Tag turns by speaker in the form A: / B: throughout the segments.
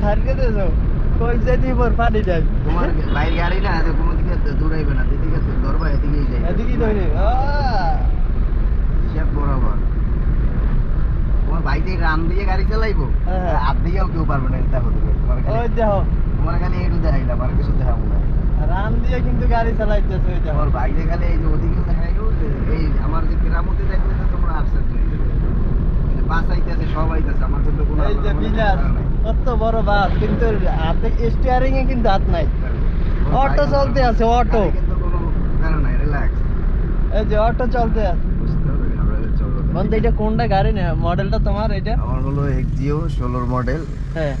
A: ছাড়কে দিয়েছ কই যেতে পর পানি যাই
B: তোমার বাইরে গাড়ি না তো কোনো দিকে দৌড়াইবে না যেদিকে ধরবা এদিকেই যাই
A: এদিকে ধরে
B: হিসাব বরাবর তোমার বাইক থেকে রান দিয়ে গাড়ি চালাইবো?
A: হ্যাঁ।
B: হাত দিয়েও কেউ পারবে না দেখো তুমি তোমার খালি
A: ওই দেখো।
B: তোমার খালি একটু দেখাইলাম আর কিছু দেখাবো না।
A: রান দিয়ে কিন্তু গাড়ি চালাইতেছে ওই দেখো।
B: আমার বাইরে খালি এই যে ওদিকেও দেখাইলো এই আমার যে গ্রামতে দেখলে তো তোমরা আপসেট হয়ে যাবে। যে বাস আইতেছে সব আইতেছে আমার কিন্তু কোনো
A: এই যে
B: নাই।
A: কত বড় বাস কিন্তু হাতে স্টিয়ারিং এ কিন্তু হাত নাই। অটো চলতে আছে, অটো। এই যে অটো চলতে আছে। বন্ধু এটা কোনটা গাড়ি না মডেলটা তোমার এটা?
B: আমার হলো এক্সিও ষোলোর মডেল।
A: হ্যাঁ।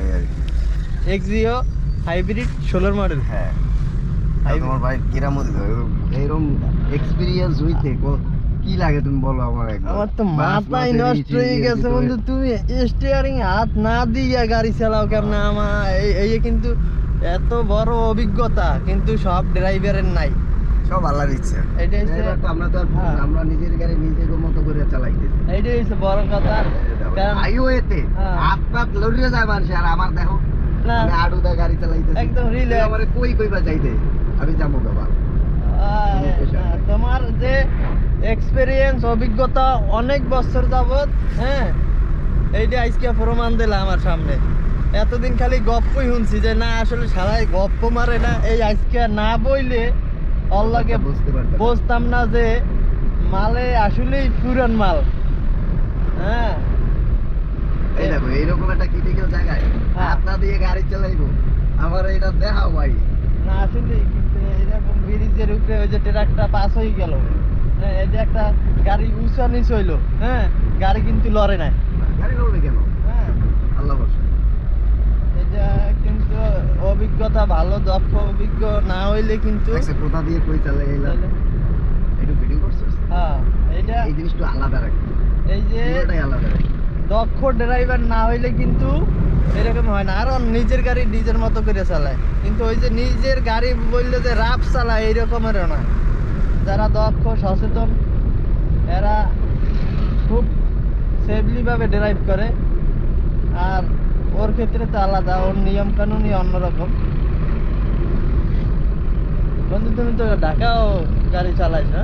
B: এই আর কি।
A: এক্সিও হাইব্রিড ষোলোর মডেল।
B: হ্যাঁ। তোমার ভাই কিরাম এইরকম এক্সপিরিয়েন্স হইতে ক- লাগে তুমি বলো আমার
A: আমার তো
B: মাঝে
A: নষ্ট হয়ে গেছে বন্ধু তুমি স্টিয়ারিং হাত না দিয়ে গাড়ি চালাও কেমন আমার এই- এই কিন্তু এত বড় অভিজ্ঞতা কিন্তু সব ড্রাইভারের নাই।
B: সব আল্লাহর ইচ্ছা।
A: এটাই
B: আমরা তো
A: হ্যাঁ।
B: আমরা নিজের গাড়ি নিজের মতো করে চালাইতেছি।
A: এইটাই হচ্ছে বড় কথা। কারণ
B: হাইওয়েতে
A: হ্যাঁ।
B: হাত পাত লড়িয়ে যায় মানুষ আর আমার দেখো
A: না।
B: আডুদা গাড়ি চালাইতেছি।
A: একদম relax।
B: আমার কই কইবা যাইতে? আমি যাব বাবা
A: এক্সপিরিয়েন্স অভিজ্ঞতা অনেক বছর যাবত হ্যাঁ? এইটা আজকে প্রমাণ দিলা আমার সামনে। এতদিন খালি গপ্পই শুনছি যে না আসলে সারাই গপ্প মারে না। এই আজকে না বইলে
B: বুঝতে পারতাম
A: বুঝতাম না যে মালে আসলেই পুরান মাল। হ্যাঁ?
B: এই দেখো এইরকম একটা ক্রিটিক্যাল জায়গায়
A: হ্যাঁ।
B: হাত না দিয়ে গাড়ি চালাইবো আমার এটা দেখাও ভাই।
A: না আসলে এরকম ব্রিজের উপরে ওই যে ট্রাকটা পাস হয়ে গেল। হ্যাঁ এটা একটা গাড়ি উঁচা নিচ হইল হ্যাঁ? গাড়ি কিন্তু লড়ে নাই।
B: গাড়ি লড়বে কেন?
A: হ্যাঁ।
B: আল্লাহ
A: এটা কিন্তু অভিজ্ঞতা ভালো দক্ষ অভিজ্ঞ না হইলে কিন্তু
B: দেখছে কোথা দিয়ে কই চালাই এলাম একটু ভিডিও করছিস?
A: হ্যাঁ এটা
B: এই জিনিসটা আলাদা রাখি
A: এই যে
B: আলাদা
A: দক্ষ ড্রাইভার না হইলে কিন্তু এরকম হয় না। আরও নিজের গাড়ি নিজের মতো করে চালায়। কিন্তু ওই যে নিজের গাড়ি বললে যে রাফ চালায় এইরকমেরও না। যারা দক্ষ সচেতন এরা খুব সেফলিভাবে ড্রাইভ করে। আর ওর ক্ষেত্রে তো আলাদা ওর নিয়ম কানুনই অন্যরকম। বন্ধু তুমি তো ঢাকাও গাড়ি চালাইছ না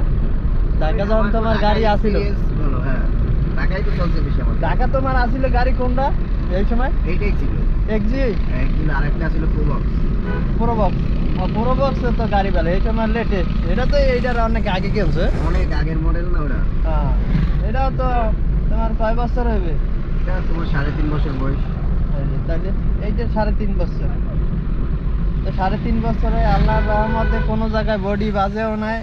A: ঢাকা যখন তোমার গাড়ি আসিল।
B: বলো, হ্যাঁ। ঢাকায় তো চলছে বেশি আমার
A: ঢাকা তোমার আসিল গাড়ি কোনটা? এই সময়?
B: এইটাই ছিল।
A: এক্সি
B: হ্যাঁ, কিন্তু আরেকটা ছিল প্রবক্স
A: প্রোবক্স প্রোবক্স তো গাড়ি বেলা এই সময় লেটেস্ট এটা তো এইটার অনেক আগে কিনছে।
B: অনেক আগের মডেল না ওটা?
A: হ্যাঁ তো তোমার কয় বছর হবে?
B: এটা তোমার সাড়ে তিন বছর বয়স।
A: তাহলে এইটা সাড়ে তিন বছর। তো সাড়ে তিন বছরে আল্লাহর রহমতে কোনো জায়গায় বডি বাজেও নাই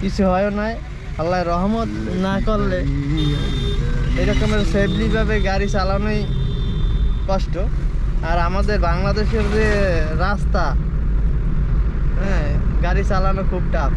A: কিছু হয়ও নাই। আল্লাহ রহমত না করলে এরকমের সেফলি ভাবে গাড়ি চালানোই কষ্ট। আর আমাদের বাংলাদেশের যে রাস্তা গাড়ি চালানো খুব টাফ